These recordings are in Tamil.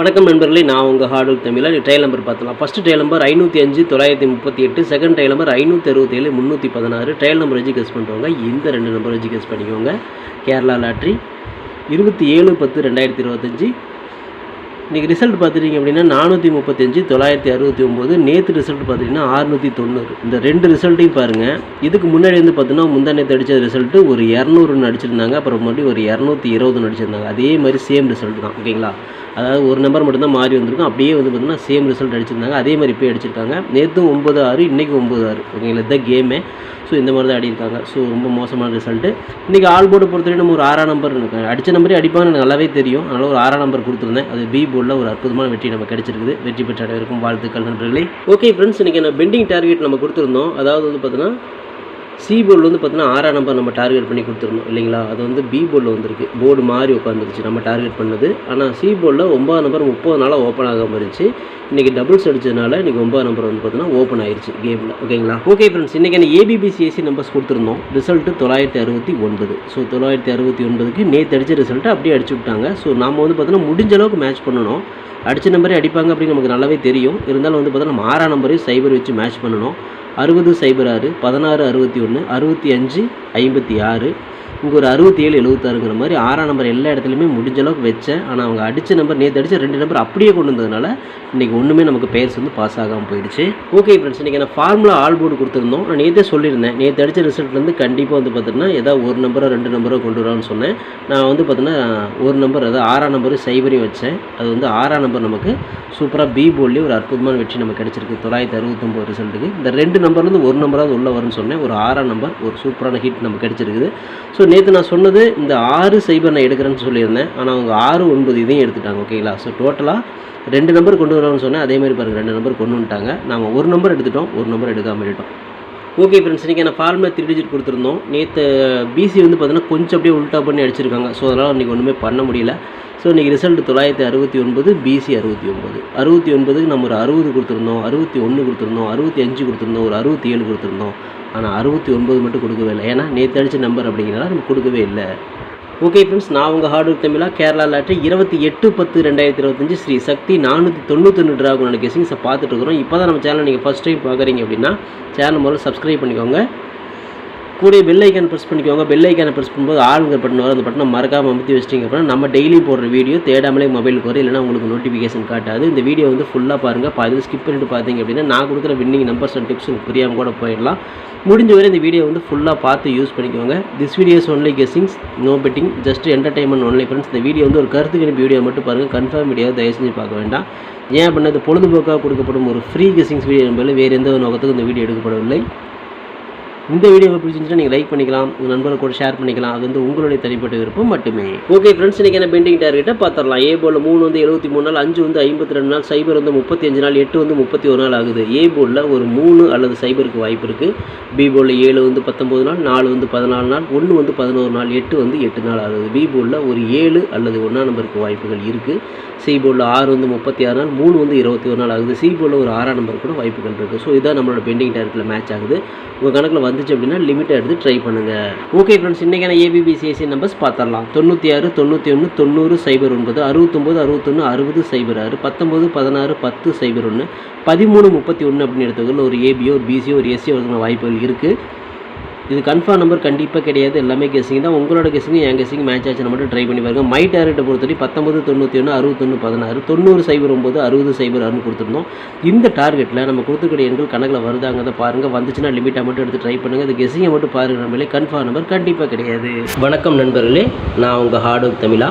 வணக்கம் நண்பர்களே நான் உங்கள் ஹார்டுக் தமிழில் ட்ரையல் நம்பர் பார்த்தலாம். ஃபஸ்ட்டு ட்ரையல் நம்பர் ஐநூற்றி அஞ்சு தொள்ளாயிரத்தி முப்பத்தி எட்டு. செகண்ட் ட்ரையல் நம்பர் ஐநூற்றி அறுபத்தேழு முந்நூற்றி பதினாறு. ட்ரையல் நம்பர் வச்சு கெஸ் பண்ணுறவங்க இந்த ரெண்டு நம்பர் வச்சு கெஸ் பண்ணிக்கோங்க. கேரளா லாட்ரி இருபத்தி ஏழு பத்து ரெண்டாயிரத்தி இருபத்தஞ்சி. இன்றைக்கி ரிசல்ட் பார்த்துட்டிங்க அப்படின்னா நானூற்றி முப்பத்தஞ்சு தொள்ளாயிரத்தி அறுபத்தி ஒம்பது. நேற்று ரிசல்ட் பார்த்துட்டிங்கன்னா அறுநூற்றி தொண்ணூறு. இந்த ரெண்டு ரிசல்ட்டையும் பாருங்கள் இதுக்கு முன்னாடி வந்து பார்த்தீங்கன்னா முந்தா நேற்று அடித்த ரிசல்ட்டு ஒரு இரநூறுன்னு அடிச்சிருந்தாங்க. அப்புறம் மறுபடியும் ஒரு இரநூத்தி இருபதுன்னு அடிச்சிருந்தாங்க. அதே மாதிரி சேம் ரிசல்ட் தான். ஓகேங்களா? அதாவது ஒரு நம்பர் மட்டும்தான் மாறி வந்திருக்கும். அப்படியே வந்து பார்த்தீங்கன்னா சேம் ரிசல்ட் அடிச்சிருந்தாங்க. அதே மாதிரி இப்போ அடிச்சிருக்காங்க. நேற்றும் ஒம்பது ஆறு இன்றைக்கி ஒம்பது ஆறு. ஓகேங்களா இதுதான் கேமே ஸோ இந்த மாதிரி தான் அடியிருக்காங்க ஸோ ரொம்ப மோசமான ரிசல்ட்டு இன்றைக்கி ஆல் போர்டு பொறுத்தவரைக்கும் நம்ம ஒரு ஆறாம் நம்பர் அடித்த நம்பரே அடிப்பாங்கன்னு எனக்கு நல்லாவே தெரியும். அதனால் ஒரு ஆறாம் நம்பர் கொடுத்துருந்தேன். அது பி போர்டில் ஒரு அற்புதமான வெற்றி நம்ம கிடச்சிருக்குது. வெற்றி பெற்ற அனைவருக்கும் வாழ்த்துக்கள் நண்பர்களே. ஓகே ஃப்ரெண்ட்ஸ் இன்றைக்கி நான் பெண்டிங் டார்கெட் நம்ம கொடுத்துருந்தோம். அதாவது வந்து பார்த்தீங்கன்னா சி போர்டில் வந்து பார்த்தீங்கன்னா ஆறாம் நம்பர் நம்ம டார்கெட் பண்ணி கொடுத்துருந்தோம் இல்லைங்களா? அது வந்து பி போர்டில் வந்திருக்கு. போர்டு மாறி உட்காந்துருச்சு நம்ம டார்கெட் பண்ணது. ஆனால் சி போர்டில் ஒம்பது நம்பர் முப்பது நாளாக ஓப்பன் ஆகாமல் இருந்துச்சு. இன்றைக்கி டபுள்ஸ் அடிச்சதுனால இன்றைக்கி ஒம்பது நம்பர் வந்து பார்த்தீங்கன்னா ஓப்பன் ஆயிடுச்சு கேமில் ஓகேங்களா ஓகே ஃப்ரெண்ட்ஸ் இன்றைக்கி அந்த ஏபிபிசிஎஸ்சி நம்பர்ஸ் கொடுத்துருந்தோம். ரிசல்ட்டு தொள்ளாயிரத்தி அறுபத்தி ஒன்பது. ஸோ தொள்ளாயிரத்தி அறுபத்தி ஒன்பதுக்கு நேற்று அடித்த ரிசல்ட்டு அப்படியே அடிச்சு விட்டாங்க. ஸோ நாம் வந்து பார்த்தீங்கன்னா முடிஞ்ச அளவுக்கு மேட்ச் பண்ணணும். அடித்த நம்பரே அடிப்பாங்க அப்படின்னு நமக்கு நல்லாவே தெரியும். இருந்தாலும் வந்து பார்த்தா நம்ம ஆறாம் நம்பரையும் சைபர் வச்சு மேட்ச் பண்ணணும். அறுபது சைபர் ஆறு பதினாறு அறுபத்தி ஒன்று அறுபத்தி அஞ்சு ஐம்பத்தி ஆறு. இங்கே ஒரு அறுபத்தி ஏழு எழுபத்தாறுங்கிற மாதிரி ஆறாம் நம்பர் எல்லா இடத்துலையுமே முடிஞ்ச அளவுக்கு வச்சேன். ஆனால் அவங்க அடித்த நம்பர் நேற்று அடித்த ரெண்டு நம்பர் அப்படியே கொண்டு வந்ததுனால இன்றைக்கி ஒன்றுமே நமக்கு பெயர்ஸ் வந்து பாஸ் ஆகாமல் போயிடுச்சு. ஓகே ஃப்ரெண்ட்ஸ் இன்றைக்கி நான் ஃபார்முலா ஆல் போர்டு கொடுத்துருந்தோம். நான் நேற்றே சொல்லியிருந்தேன். நேற்று அடித்த ரிசல்ட்லேருந்து கண்டிப்பாக வந்து பார்த்தீங்கன்னா ஏதாவது ஒரு நம்பரோ ரெண்டு நம்பரோ கொண்டு வரான்னு சொன்னேன். நான் வந்து பார்த்தீங்கன்னா ஒரு நம்பர் அதாவது ஆறாம் நம்பர் சைபரையும் வச்சேன். அது வந்து ஆறாம் நம்பர் நமக்கு சூப்பராக பி போர்ட்லேயே ஒரு அற்புதமான வெற்றி நமக்கு கிடச்சிருக்கு. தொள்ளாயிரத்தி அறுபத்தொம்போது ரிசல்ட்டுக்கு இந்த ரெண்டு நம்பர்லேருந்து ஒரு நம்பராவது உள்ளே வரும்னு சொன்னேன். ஒரு ஆறாம் நம்பர் ஒரு சூப்பரான ஹிட் நமக்கு கிடச்சிருக்குது. ஸோ நேற்று நான் சொன்னது இந்த ஆறு சைபர் நான் எடுக்கிறேன்னு சொல்லியிருந்தேன். ஆனால் அவங்க ஆறு ஒன்பது இதையும் எடுத்துட்டாங்க ஓகேங்களா ஸோ டோட்டலாக ரெண்டு நம்பர் கொண்டு வரணும்னு சொன்னேன். அதே மாதிரி பாருங்கள் ரெண்டு நம்பர் கொண்டு வந்துட்டாங்க. நாம் ஒரு நம்பர் எடுத்துட்டோம் ஒரு நம்பர் எடுக்காமல் விட்டுட்டோம் ஓகே ஃப்ரெண்ட்ஸ் இன்றைக்கி நான் ஃபார்முலா த்ரீ டிஜிட் கொடுத்துருந்தோம். நேற்று பிசி வந்து பார்த்தீங்கன்னா கொஞ்சம் அப்படியே உல்ட்டா பண்ணி அடிச்சிருக்காங்க. ஸோ அதனால் இன்றைக்கி ஒன்றுமே பண்ண முடியல. ஸோ இன்றைக்கி ரிசல்ட் தொள்ளாயிரத்தி அறுபத்தி ஒன்பது பிசி அறுபத்தி ஒன்பது. அறுபத்தி ஒன்பதுக்கு நம்ம ஒரு அறுபது கொடுத்துருந்தோம். அறுபத்தி ஒன்று கொடுத்துருந்தோம். அறுபத்தி அஞ்சு கொடுத்துருந்தோம். ஒரு அறுபத்தி ஏழு கொடுத்துருந்தோம். ஆனால் அறுபத்தி ஒன்பது மட்டும் கொடுக்கவே இல்லை. ஏன்னா நேற்று அடித்த நம்பர் அப்படிங்கிறனால நம்ம கொடுக்கவே இல்லை. ஓகே ஃப்ரெண்ட்ஸ் நான் உங்கள் ஹார்ட் ஒர்க் தமிழாக கேரளா லாட்ரி இருபத்தி எட்டு பத்து ரெண்டாயிரத்தி இருபத்தஞ்சு ஸ்ரீ சக்தி நானூற்றி தொண்ணூத்தொன்று ட்ராகுனோட கெஸிங்ஸை பார்த்துட்டு இருக்கிறோம். இப்போ தான் நம்ம சேனல் நீங்கள் ஃபஸ்ட் டைம் பார்க்குறீங்க அப்படின்னா சேனல் முதல்ல சப்ஸ்கிரைப் பண்ணிக்கோங்க. கூட பெல் ஐக்கான் ப்ரெஸ் பண்ணிக்கோங்க. பெல் ஐக்கானை ப்ரெஸ் பண்ணும்போது ஆளுங்க பட்டன் வரும் அந்த பட்டனை மறக்காமல் அமுத்தி வச்சிட்டிங்க அப்படின்னா நம்ம டெய்லி போடுற வீடியோ தேடாமலே மொபைலுக்கு வரும். இல்லைனா உங்களுக்கு நோட்டிஃபிகேஷன் காட்டாது. இந்த வீடியோ வந்து ஃபுல்லாக பாருங்கள் பாதி ஸ்கிப் பண்ணிட்டு பார்த்தீங்க அப்படின்னா நான் கொடுக்குற வின்னிங் நம்பர்ஸ் அண்ட் டிப்ஸ் உங்களுக்கு புரியாமல் கூட போயிடலாம். முடிஞ்ச வரை இந்த வீடியோ வந்து ஃபுல்லாக பார்த்து யூஸ் பண்ணிக்கோங்க. This videos only guessings no betting just entertainment only friends இந்த வீடியோ வந்து ஒரு கருத்து கணிப்பு வீடியோ மட்டும் பாருங்கள் கன்ஃபார்ம் வீடியோ தயவு செஞ்சு பார்க்க வேண்டாம். ஏன் அப்படின்னா இது பொழுதுபோக்காக கொடுக்கப்படும் ஒரு ஃப்ரீ கெஸிங்ஸ் வீடியோ என்பதில் வேறு எந்த ஒரு நோக்கத்துக்கும் இந்த வீடியோ எடுக்கப்படவில்லை. இந்த வீடியோ பிடிச்சிருந்துச்சுன்னா நீங்கள் லைக் பண்ணிக்கலாம் உங்கள் நண்பர்கள் கூட ஷேர் பண்ணிக்கலாம். அது வந்து உங்களுடைய தனிப்பட்ட விருப்பம் மட்டுமே. ஓகே ஃப்ரெண்ட்ஸ் இன்றைக்கி என்ன பெண்டிங் டார்கெட்டை பார்த்துடலாம் ஏ போல் மூணு வந்து எழுபத்தி மூணு நாள் அஞ்சு வந்து ஐம்பத்தி ரெண்டு நாள் சைபர் வந்து முப்பத்தி அஞ்சு நாள் எட்டு வந்து முப்பத்தி ஒரு நாள் ஆகுது. ஏ போலில் ஒரு மூணு அல்லது சைபருக்கு வாய்ப்பு இருக்குது பி போலில் ஏழு வந்து பத்தொம்பது நாள் நாலு வந்து பதினாலு நாள் ஒன்று வந்து பதினோரு நாள் எட்டு வந்து எட்டு நாள் ஆகுது. பி போலில் ஒரு ஏழு அல்லது ஒன்றாம் நம்பருக்கு வாய்ப்புகள் இருக்குது சி போலில் ஆறு வந்து முப்பத்தி ஆறு நாள் மூணு வந்து இருபத்தி ஒரு நாள் ஆகுது. சி போலில் ஒரு ஆறாம் நம்பர் கூட வாய்ப்புகள் இருக்குது ஸோ இதான் நம்மளோட பெண்டிங் டார்கெட்டில் மேட்ச் ஆகுது. உங்கள் கணக்கில் வந்து வந்துச்சு அப்படின்னா லிமிட்டை எடுத்து ட்ரை பண்ணுங்கள் ஓகே ஃப்ரெண்ட்ஸ் இன்றைக்கான ஏபிபிசிஎஸ்சி நம்பர்ஸ் பார்த்துடலாம் தொண்ணூற்றி ஆறு தொண்ணூற்றி ஒன்று தொண்ணூறு சைபர் ஒன்பது அறுபத்தொம்போது அறுபத்தொன்று அறுபது சைபர் ஆறு பத்தொம்போது பதினாறு பத்து சைபர் ஒன்று பதிமூணு முப்பத்தி ஒன்று அப்படின்னு எடுத்துக்கல ஒரு ஏபியோ ஒரு பிசியோ ஒரு எஸ்சியோ ஒருங்கிற வாய்ப்புகள் இருக்குது இது கன்ஃபார்ம் நம்பர் கண்டிப்பாக கிடையாது. எல்லாமே கெஸிங் தான். உங்களோட கெஸிங்கும் என் கெஸிங் மேட்ச் ஆச்சுன்னு மட்டும் ட்ரை பண்ணி பாருங்க. மை டேரக்டை பொறுத்தவரை பத்தொம்பது தொண்ணூற்றி ஒன்று அறுபத்தொன்று பதினாறு தொண்ணூறு சைபர் ஒம்பது அறுபது சைபர் ஆறுன்னு கொடுத்துருந்தோம். இந்த டார்கெட்டில் நம்ம கொடுத்துக்கூடிய எண்கள் கணக்கில் வருதாங்கிறத பாருங்கள் வந்துச்சுன்னா லிமிட்டாக மட்டும் எடுத்து ட்ரை பண்ணுங்கள் இது கெஸிங்கை மட்டும் பாருங்கள் நம்மளே கன்ஃபார்ம் நம்பர் கண்டிப்பாக கிடையாது. வணக்கம் நண்பர்களே. நான் உங்கள் ஹார்ட் ஒர்க் தமிழா.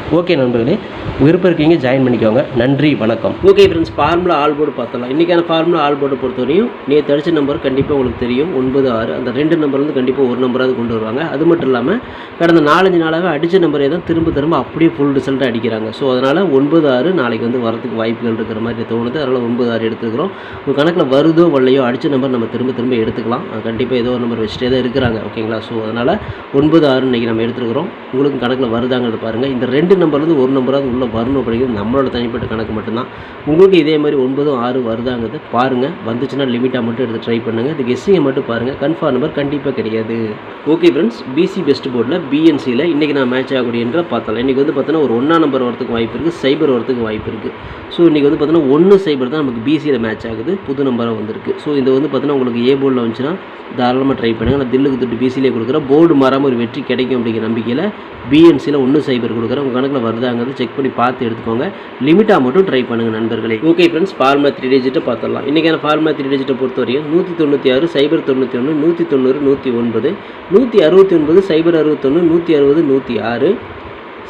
ஓகே நண்பர்களே விருப்பம் இருக்கீங்க ஜாயின் பண்ணிக்கோங்க. நன்றி வணக்கம். Okay friends formula all board பார்த்தலாம் இன்றைக்கான ஃபார்முலா ஆல் போர்டு பொறுத்தவரையும் நேற்று அடிச்ச நம்பர் கண்டிப்பாக உங்களுக்கு தெரியும். ஒன்பது ஆறு. அந்த ரெண்டு நம்பர் வந்து கண்டிப்பாக ஒரு நம்பராக கொண்டு வருவாங்க. அது மட்டும் இல்லாமல் கடந்த நாலஞ்சு நாளாகவே அடித்த நம்பரே தான் திரும்ப திரும்ப அப்படியே ஃபுல் ரிசல்ட்டாக அடிக்கிறாங்க. ஸோ அதனால் ஒன்பது ஆறு நாளைக்கு வந்து வரதுக்கு வாய்ப்புகள் இருக்கிற மாதிரி தோணுது. அதனால் ஒன்பது ஆறு எடுத்துக்கிறோம். உங்கள் கணக்கில் வருதோ வரலையோ அடித்த நம்பர் நம்ம திரும்ப திரும்ப எடுத்துக்கலாம். கண்டிப்பாக ஏதோ ஒரு நம்பர் வச்சுட்டே தான் இருக்கிறாங்க. ஓகேங்களா? ஸோ அதனால் ஒன்பது ஆறு இன்றைக்கி நம்ம எடுத்துருக்கிறோம். உங்களுக்கு கணக்கில் வருதாங்கிறது பாருங்கள் இந்த ரெண்டு நம்பர்லேருந்து ஒரு நம்பராவது உள்ளே வரணும் அப்படிங்கிறது நம்மளோட தனிப்பட்ட கணக்கு மட்டும்தான். உங்களுக்கு இதே மாதிரி ஒன்பதும் ஆறு வருதாங்கிறது பாருங்கள் வந்துச்சுன்னா லிமிட்டாக மட்டும் எடுத்து ட்ரை பண்ணுங்கள் இது கெஸ்ஸிங்கை மட்டும் பாருங்கள் கன்ஃபார்ம் நம்பர் கண்டிப்பாக கிடையாது. ஓகே ஃப்ரெண்ட்ஸ் பிசி பெஸ்ட் போர்டில் பிஎன்சியில் இன்றைக்கி நான் மேட்ச் ஆகக்கூடிய என்ற பார்த்தலாம் இன்றைக்கி வந்து பார்த்தோன்னா ஒரு ஒன்றா நம்பர் வரதுக்கு வாய்ப்பு இருக்குது சைபர் வரதுக்கு வாய்ப்பு இருக்குது ஸோ இன்றைக்கி வந்து பார்த்தோன்னா ஒன்று சைபர் தான் நமக்கு பிசியில் மேட்ச் ஆகுது. புது நம்பராக வந்திருக்கு. ஸோ இது வந்து பார்த்தோன்னா உங்களுக்கு ஏ போர்டில் வந்துச்சுன்னா தாராளமாக ட்ரை பண்ணுங்கள் நான் தில்லுக்கு தொட்டு பிசியிலே கொடுக்குறேன். போர்டு மாறாமல் ஒரு வெற்றி கிடைக்கும் அப்படிங்கிற நம்பிக்கையில் பிஎன்சியில் ஒன்று சைபர் கொடுக்குறேன். உங்கள் கணக்கில் வருதாங்கிறது செக் பண்ணி பார்த்து எடுத்துக்கோங்க. லிமிட்டாக மட்டும் ட்ரை பண்ணுங்கள் நண்பர்களே. ஓகே ஃப்ரெண்ட்ஸ் ஃபார்முலா த்ரீ டிஜிட்டை பார்த்துடலாம். இன்றைக்கான ஃபார்முலா த்ரீ டிஜிட்டை பொறுத்தவரையும் நூற்றி தொண்ணூற்றி ஆறு சைபர் தொண்ணூற்றி ஒன்று நூற்றி தொண்ணூறு நூற்றி ஒன்பது நூற்றி அறுபத்தி ஒன்பது சைபர் அறுபத்தொன்று நூற்றி அறுபது நூற்றி ஆறு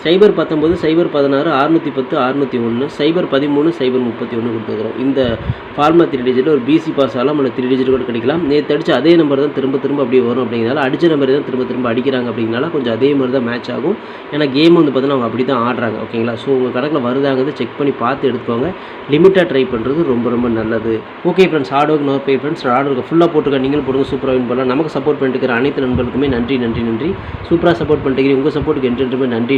சைபர் பத்தொம்பது சைபர் பதினாறு அறுநூற்றி பத்து அறுநூற்றி ஒன்று சைபர் பதிமூணு சைபர் முப்பத்தி ஒன்று கொடுத்துருக்குறோம். இந்த ஃபார்மா த்ரீ டிஜிட் ஒரு பிசி பாஸ் ஆகலாம் இல்லை த்ரீ டிஜிட் கூட கிடைக்கலாம். நேற்று அடித்து அதே நம்பர் தான் திரும்ப திரும்ப அப்படியே வரும் அப்படிங்கிறனால அடிச்ச நம்பர் தான் திரும்ப திரும்ப அடிக்கிறாங்க அப்படிங்கிறனால கொஞ்சம் அதே மாதிரி தான் மேட்ச் ஆகும். ஏன்னா கேம் வந்து பார்த்தீங்கன்னா அவங்க அப்படி தான் ஆடுறாங்க ஓகேங்களா ஸோ உங்கள் கணக்கில் வருதாங்கிறத செக் பண்ணி பார்த்து எடுத்துக்கோங்க. லிமிட்டாக ட்ரை பண்ணுறது ரொம்ப ரொம்ப நல்லது. Okay friends heart no pay friends heart ஃபுல்லாக போட்டுருக்க நீங்களும் போடுங்க சூப்பராக வின் பண்ணலாம். நமக்கு சப்போர்ட் பண்ணிட்டு இருக்கிற அனைத்து நண்பர்களுக்குமே நன்றி நன்றி நன்றி. சூப்பராக சப்போர்ட் பண்ணிட்டு உங்கள் சப்போர்ட்டுக்கு என்றென்றுமே நன்றி